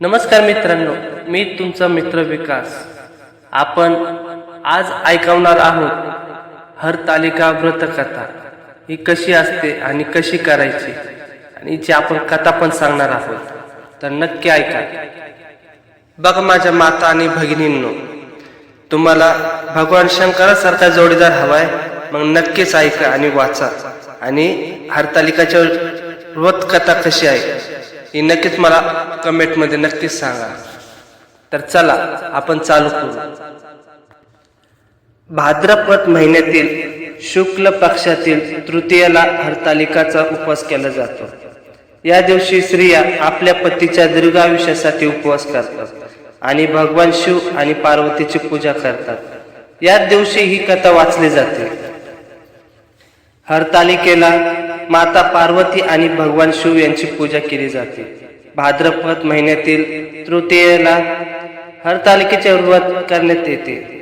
नमस्कार मित्रांनो मी तुमचा मित्र विकास. आपण आज ऐकवणार आहोत हरतालिका व्रतकथा. ही कशी असते आणि कशी करायची? आणि हिची आपण कथा पण सांगणार आहोत. तर नक्की ऐका. बघा माझ्या माता आणि भगिनींनो तुम्हाला भगवान शंकरासारखा जोडीदार हवाय मग नक्कीच ऐका आणि वाचा. आणि हरतालिकाच्या व्रत कथा कशी आहे? हे नक्कीच मला कमेंटमध्ये नक्कीच सांगा. तर चला आपण चालू करू. भाद्रपद महिन्यातील शुक्ल पक्षातील तृतीयला हरतालिकाचा उपवास केला जातो. या दिवशी स्त्रिया आपल्या पतीच्या दीर्घायुष्यासाठी उपवास करतात आणि भगवान शिव आणि पार्वतीची पूजा करतात. या दिवशी ही कथा वाचली जाते. हरतालिकेला माता पार्वती आणि भगवान शिव यांची पूजा केली जाते. भाद्रपद महिन्यातील तृतीयेला हरतालिकेचे व्रत करण्यात येते.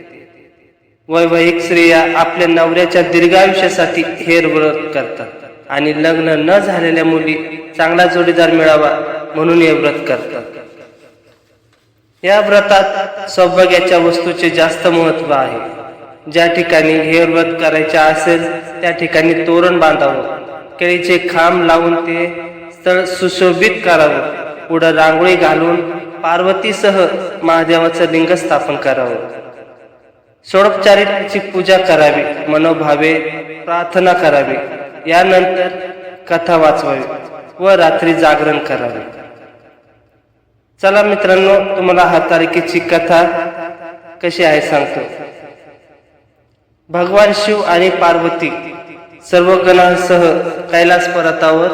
वैवाहिक स्त्रिया आपल्या नवऱ्याच्या दीर्घायुष्यासाठी हेर व्रत करतात आणि लग्न न झालेल्या मुली चांगला जोडीदार मिळावा म्हणून हे व्रत करतात. या व्रतात सौभाग्याच्या वस्तूचे जास्त महत्त्व आहे. ज्या ठिकाणी हे व्रत करायचे असेल त्या ठिकाणी तोरण बांधावं. केळीचे खांब लावून ते स्थळ सुशोभित करावं. पुढं रांगोळी घालून पार्वतीसह महादेवाचं लिंग स्थापन करावं. षोडोपचारिची पूजा करावी मनोभावे प्रार्थना करावी. यानंतर कथा वाचवावी व रात्री जागरण करावे. चला मित्रांनो तुम्हाला हा तारखेची कथा कशी आहे सांगतो. भगवान शिव आणि पार्वती सर्व गणांसह कैलास पर्वतावर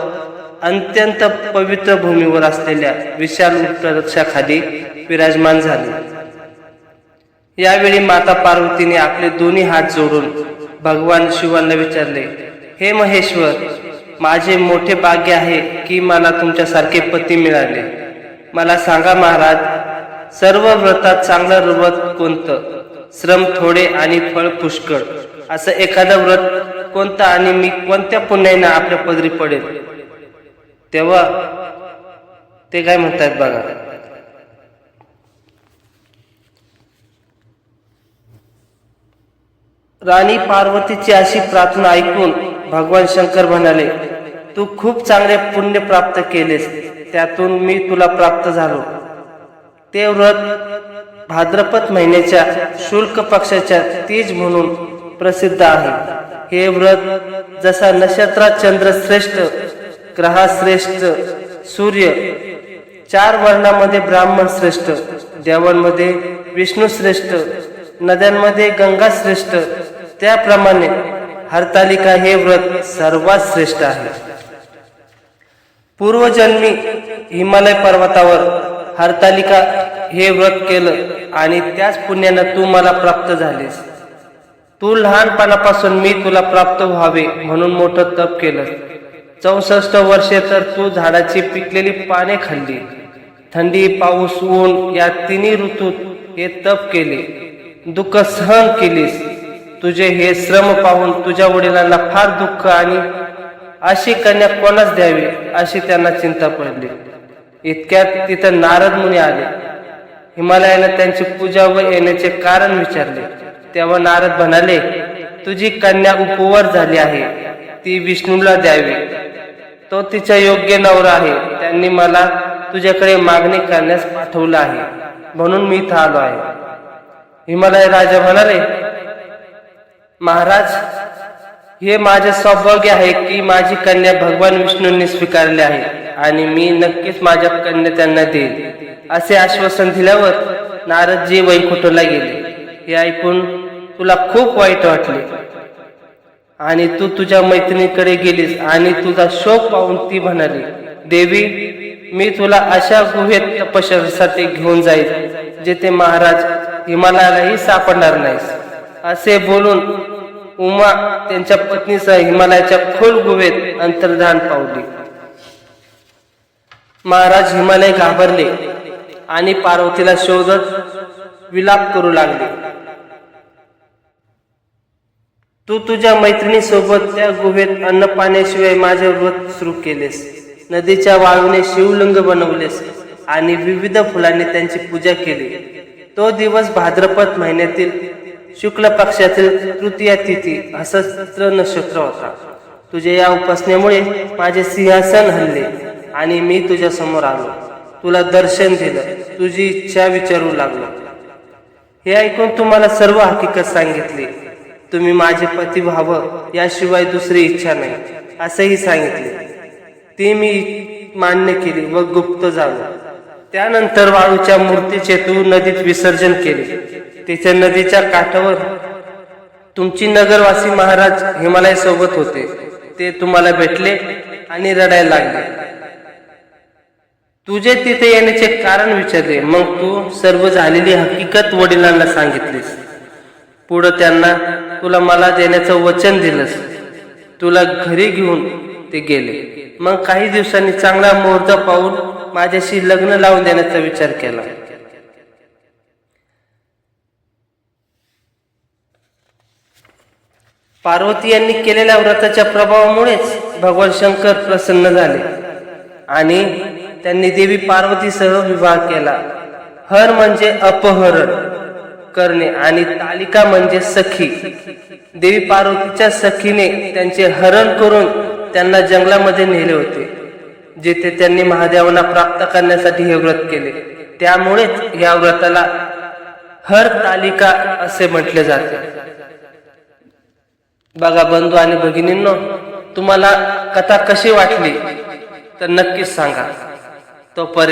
अत्यंत पवित्र भूमीवर असलेल्या विशाल वृक्षाखाली विराजमान झाले. यावेळी माता पार्वतीने आपले दोन्ही हात जोडून भगवान शिवांना विचारले हे महेश्वर माझे मोठे भाग्य आहे की मला तुमच्यासारखे पती मिळाले. मला सांगा महाराज सर्व व्रतात चांगलं व्रत कोणतं? श्रम थोडे आणि फळ पुष्कळ. असं एखादं व्रत कोणता आणि मी कोणत्या पुण्याने आपल्या पदरी पडेल? तेव्हा ते काय म्हणतात बघा. राणी पार्वतीची अशी प्रार्थना ऐकून भगवान शंकर म्हणाले तू खूप चांगले पुण्य प्राप्त केलेस. त्यातून मी तुला प्राप्त झालो. ते व्रत भाद्रपद महिन्याच्या शुल्क पक्षाच्या तीज म्हणून प्रसिद्ध आहे. हे व्रत जसा नक्षत्रात चंद्र श्रेष्ठ ग्रहा श्रेष्ठ सूर्य चार वर्णामध्ये ब्राह्मण श्रेष्ठ देवांमध्ये विष्णू श्रेष्ठ नद्यांमध्ये गंगा श्रेष्ठ त्याप्रमाणे हरतालिका हे व्रत सर्वात श्रेष्ठ आहे. पूर्वजन्मी हिमालय पर्वतावर हरतालिका हे व्रत केलं आणि त्याच पुण्यानं तू मला प्राप्त झालीस. तू लहानपणापासून मी तुला प्राप्त व्हावे म्हणून मोठं तप केलं. चौसष्ट वर्षे तर तू झाडाची पिकलेली पाने खाल्ली. थंडी पाऊस ऊन या तिन्ही ऋतूत हे तप केले. दुःख सहन केलीस. तुझे हे श्रम पाहून तुझ्या वडिलांना फार दुःख आणि अशी कन्या कोणाच द्यावी अशी त्यांना चिंता पडली. इतक्यात तिथं नारद मुनी आले. हिमालयाने त्यांची पूजा व येण्याचे कारण विचारले. तेव्हा नारद म्हणाले तुझी कन्या उपवर झाली आहे. ती विष्णूला द्यावी. तो तिचा योग्य नवरा आहे. त्यांनी मला तुझ्याकडे मागणी करण्यास पाठवलं आहे. म्हणून मी इथं आलो आहे. हिमालय राजा म्हणाले महाराज हे माझे सौभाग्य आहे की माझी कन्या भगवान विष्णूंनी स्वीकारली आहे आणि मी नक्कीच माझ्या कन्या त्यांना देईल असे आश्वासन दिल्यावर नारदजी वैकुंठला गेले. हे ऐकून तुला खूप वाईट वाटले. आणि तू तुझ्या मैत्रिणीकडे गेलीस आणि तुझा शोक पाहून ती म्हणाली देवी मी तुला अशा गुहेत तपश्चर्यासाठी घेऊन जाईल जेथे महाराज हिमालयालाही सापडणार नाहीस. असे बोलून उमा त्यांच्या पत्नीसह हिमालयाच्या खोल गुहेत अंतर्धान पावली. महाराज हिमालय घाबरले आणि पार्वतीला शोधत विलाप करू लागले. तू तुझ्या मैत्रिणी सोबत त्या गुहेत अन्न पाण्याशिवाय माझे व्रत सुरू केलेस. नदीच्या वाळूने शिवलिंग बनवलेस आणि विविध फुलांनी त्यांची पूजा केली. तो दिवस भाद्रपद महिन्यातील शुक्ल पक्षातील तृतीया तिथी हसस्त्र नक्षत्र होता. तुझ्या या उपासनेमुळे माझे सिंहासन हल्ले आणि मी तुझ्या समोर आलो. तुला दर्शन दिलं. तुझी इच्छा विचारू लागलो. हे ऐकून तुम्हाला सर्व हकीकत सांगितली. तुम्ही माझे पती व्हावं याशिवाय दुसरी इच्छा नाही असंही सांगितले. ती मी मान्य केली व गुप्त झालो. त्यानंतर वाळूच्या मूर्तीचे तू नदीत विसर्जन केले. तिच्या नदीच्या काठावर तुमची नगरवासी महाराज हिमालय सोबत होते. ते तुम्हाला भेटले आणि रडायला लागले. तुझे तिथे येण्याचे कारण विचारले. मग तू सर्व झालेली हकीकत वडिलांना सांगितलीस. पुढं त्यांना तुला मला देण्याचं वचन दिलंस. तुला घरी घेऊन ते गेले. मग काही दिवसांनी चांगला मुहूर्त पाहून माझ्याशी लग्न लावून देण्याचा विचार केला. पार्वती यांनी केलेल्या व्रताच्या प्रभावामुळेच भगवान शंकर प्रसन्न झाले आणि त्यांनी देवी पार्वतीसह विवाह केला. हर म्हणजे अपहरण. करणे आणि तालिका म्हणजे सखी. देवी पार्वतीच्या सखीने त्यांचे हरण करून त्यांना जंगलामध्ये नेले होते जिथे त्यांनी महादेवांना प्राप्त करण्यासाठी हे व्रत केले. त्यामुळेच या व्रताला हर तालिका असे म्हटले जाते. बघा बंधू आणि भगिनींनो तुम्हाला कथा कशी वाटली? तर नक्कीच सांगा. तोपर्यंत